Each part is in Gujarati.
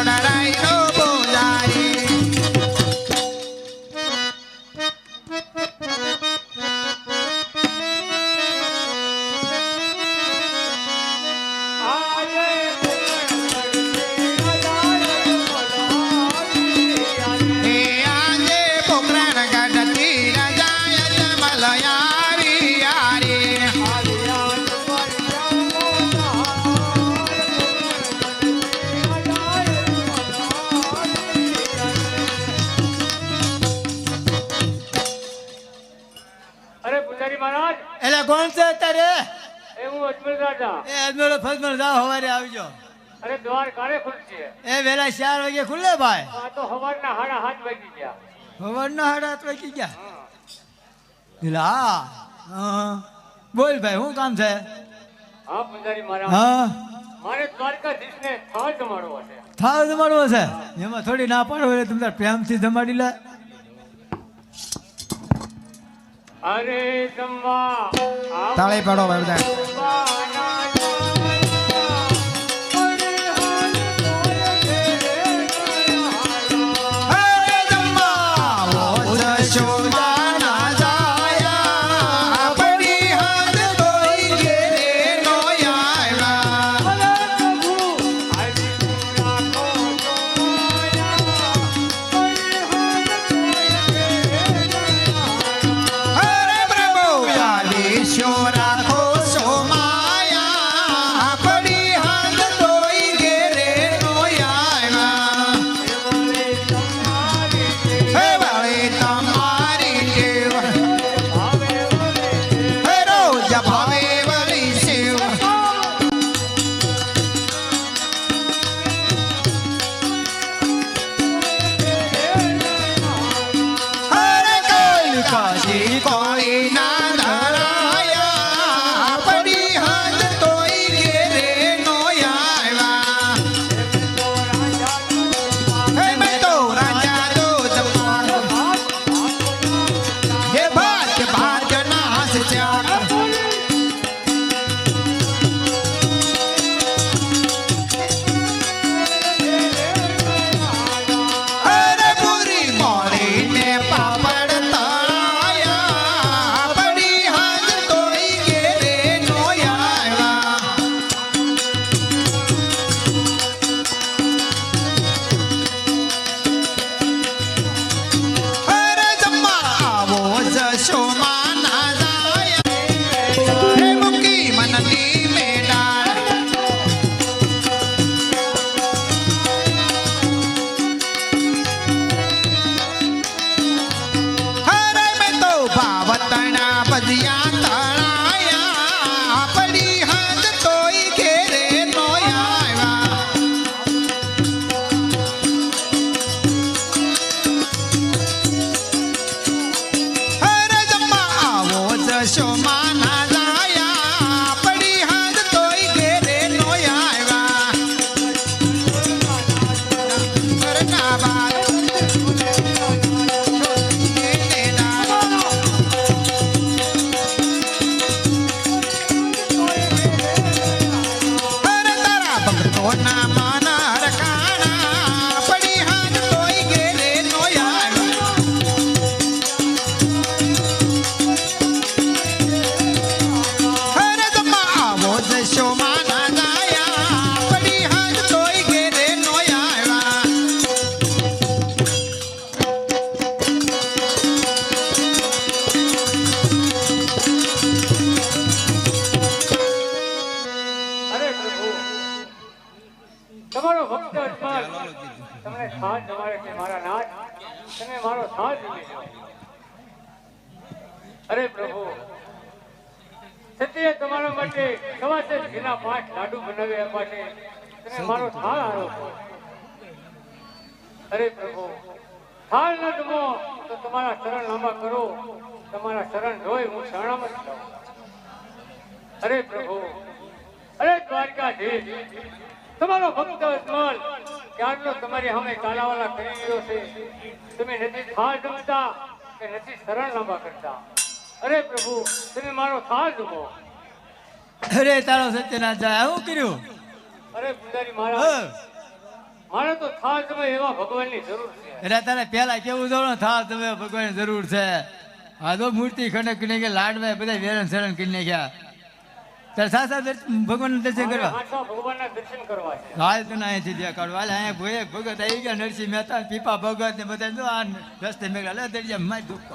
Sonará y no તારે એ હું અજમેર રાજા એ અજમેરો ફજમેરો જાઓ હવારે આવજો. અરે દ્વાર કારે ખુલશે એ વેલા ચાર વાગે ખુલે ભાઈ. આ તો સવારના હાડા હાથ વાગી ગયા. સવારના સાડા હાથ વાગી ગયા. લા હા હા. બોલ ભાઈ શું કામ છે? હા પૂજારી મારા હા. મારે દ્વારકાધીશને થાળ જમાડવો છે. થાળ જમાડવો છે? એમાં થોડી ના પાડો એટલે તમને પ્રેમથી જમાડી લે. તાળી પાડો ભાઈ બધા આવો જશો તમારો ભક્ત અજમાન તમને સાથ જમાડે છે મારા નાથ. તમે મારો સાથ લીધો. અરે પ્રભુ સત્ય તમારા માટે સવાસે જ ઘીના પાંચ લાડુ બનાવી આપ્યા છે તમે મારો થાળ છો. અરે પ્રભુ થાળ ન જમો તો તમારા શરણ લાંબા કરો. તમારા શરણ જોઈ હું શરણામત થાઉં અરે પ્રભુ અરે દ્વારકાધીશ તમારો ભક્ત અજમલ ક્યારનો તમારી સામે કાલાવાલા કરી રહ્યો છે. તમે નથી થાળ જમતા કે નથી શરણ લાંબા કરતા. અરે પ્રભુ તમે મારો થાળ જમો. અરે તારો સત્યનાથ જાય શું કર્યું? અરે પૂજારી હા. મહારાજ મારે તો થાળ તમે એવા ભગવાનની જરૂર છે. અરે તારે પેલા કેવું જવાનું થાળ તમે ભગવાનની જરૂર છે? આ તો મૂર્તિ ખંડક ગયા લાડવા બધા વેરણ શરણ કરીને નાખ્યા. સાસા ભગવાન દર્શન કરવા. ભગવાનના દર્શન કરવા હાલ તો ના અહીંથી ત્યાં કાઢવા હાલ અહીંયા ભોયે ભગત આવી ગયા નરસિંહ મહેતા પીપા ભગત ને બધા જો આ રસ્તે મેળા. લે દરિયા માય દુઃખ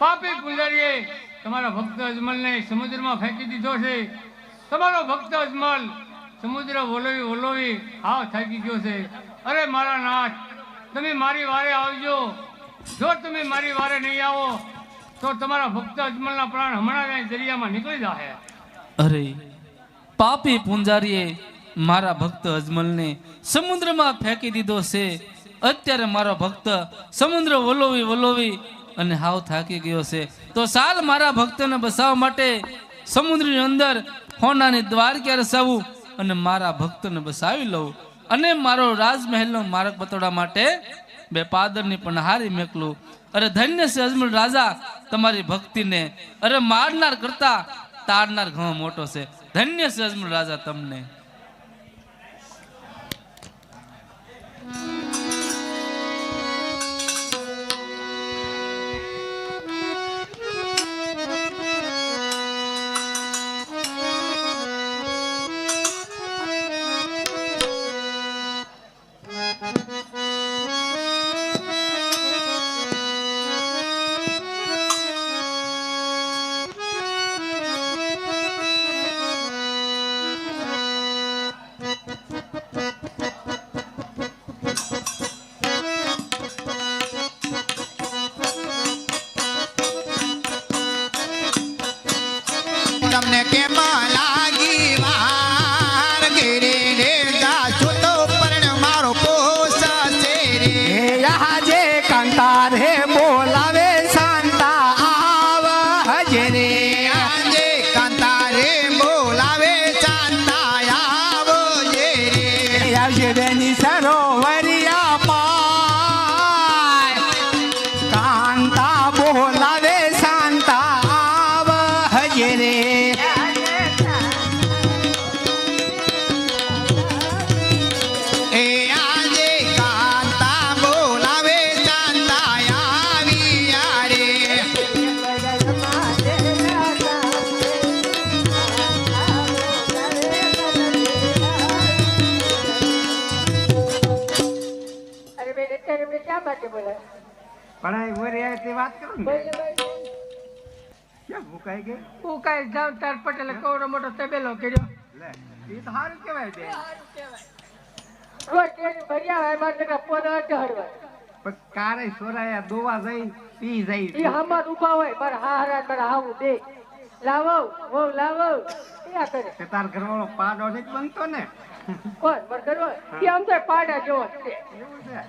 પાપી પુંજારીએ તમારા ભક્ત અજમલને સમુદ્રમાં ફેંકી દીધો છે. તમારો ભક્ત અજમલ સમુદ્ર વોલવી વોલવી હાવ થાકી ગયો છે. અરે મારા નાથ, તમે મારી વારે આવજો. જો તમે મારી વારે નહીં આવો, તો તમારા ભક્ત અજમલના પ્રાણ હમણાં દરિયામાં નીકળી જાય અરે, પાપી પૂંજારીએ મારા ભક્ત અજમલને સમુદ્રમાં ફેંકી દીધો છે. અત્યારે મારો ભક્ત સમુદ્ર વલોવી વલોવી અને હાવ થાકી ગયો છે. તો સાલ મારા ભક્તને બસાવવા માટે સમુદ્રની અંદર હોનાની ક્યારે રસાવું અને મારા ભક્તને બસાવી લઉં. અને મારો રાજમહેલનો માર્ગ બતાવવા માટે બે પાદરની પણ હારી મેકલું. અરે ધન્ય છે અજમલ રાજા તમારી ભક્તિને. અરે મારનાર કરતા તારનાર ઘણો મોટો છે. ધન્ય છે અજમલ રાજા તમને. શા માટે બોલાય. પણ ઊભો તે વાત કરો ને. ભૂકાઈ ગઈ? હું તાર પટેલે કવડો મોટો તબેલો કર્યો. લે એ તો સારું કહેવાય બે રોજ ટ્રેન ભર્યા હોય મારે નકરા પોતા ચડવા પણ કારે સોરાયા દોવા જઈ પી જઈ હામાં ઊભા હોય મારા હારા મારા હાવું દે લાવો વહુ લાવો. ક્યાં કરે? તે તાર ઘરવાળો પાડો નથી બનતો ને? કોણ? મારે કરવો એ આમ તો પાડા જેવો છે. એવું છે?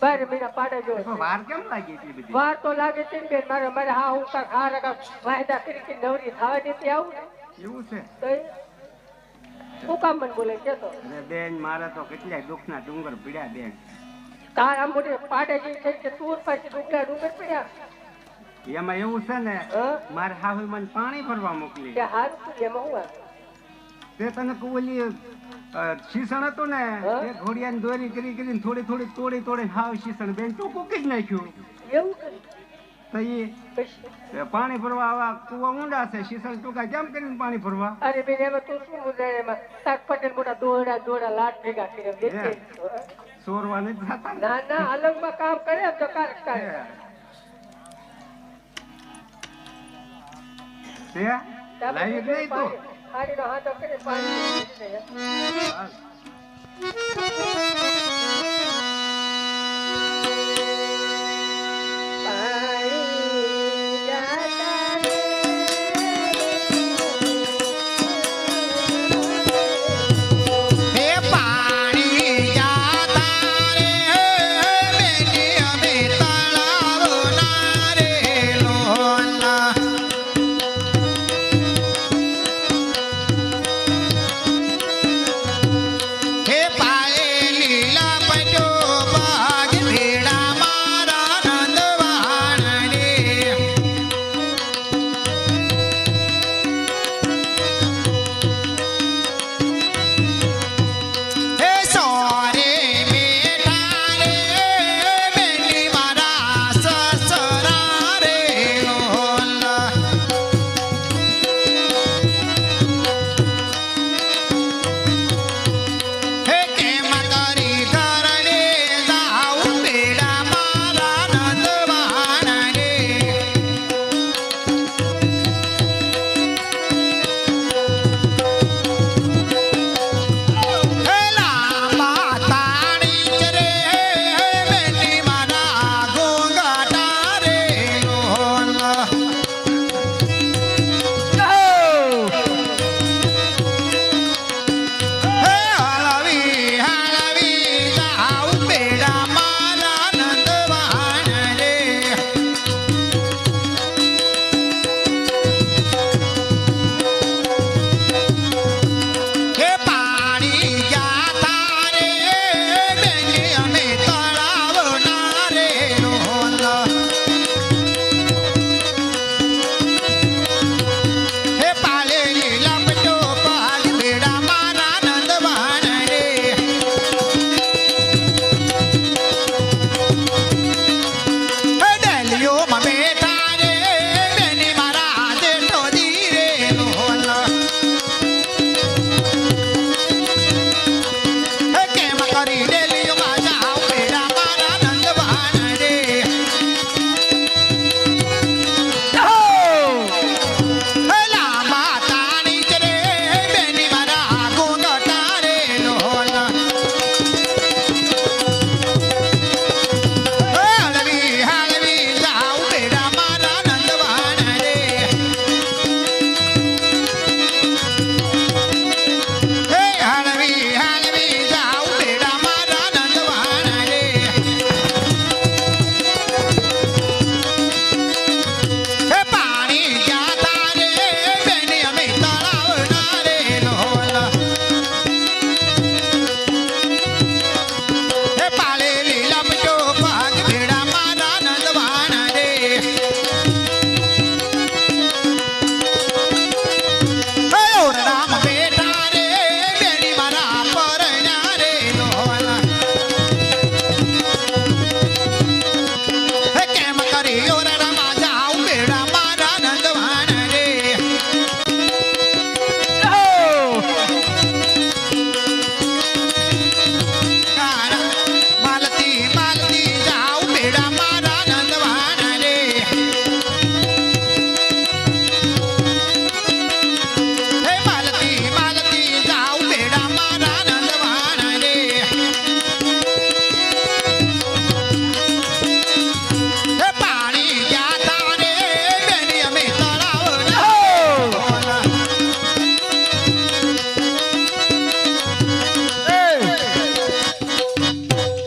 બાર મહિના પાડે જો વાર કેમ લાગે છે બધી? વાર તો લાગે છે ને બેન મારે મારે હા હું તાર હારા કાંઈક વાયદા કરી કે નવરી થવા દેતી આવું એવું છે? તો શું હું કામ મને બોલે કેતો અરે બેન મારે તો કેટલાય દુઃખના ડુંગર પીડ્યા બેન. તાર આમ મોટી પાડા થઈ છે તુર પાછી ડુંગરા ડુંગર પડ્યા? એમાં એવું છે ને હા? મારે હાહુ મને પાણી ભરવા મોકલી. કે હારું તું એમાં હું તે તને કુવલી શીસણ હતું ને? એ ઘોડિયાની દોરી કરી કરીને થોડી થોડી તોડી તોડી હાવ શીસણ બેન કૂકી જ નાખ્યું. એવું તો એ પાણી ભરવા આવા કુવા ઊંડા છે શીસણ ટૂંકા કેમ કરીને પાણી ભરવા? અરે બેન એમાં તું શું મુંજાય એમાં તાર પટેલ મોટા દોડા દોડા લાટ ભેગા દેખે સોરવા નથી થતા ના. ના અલગમાં કામ કરે તો કારક કરે તે લાઈટ નહીં તો. પાણીનો હાથો કરી પાણી.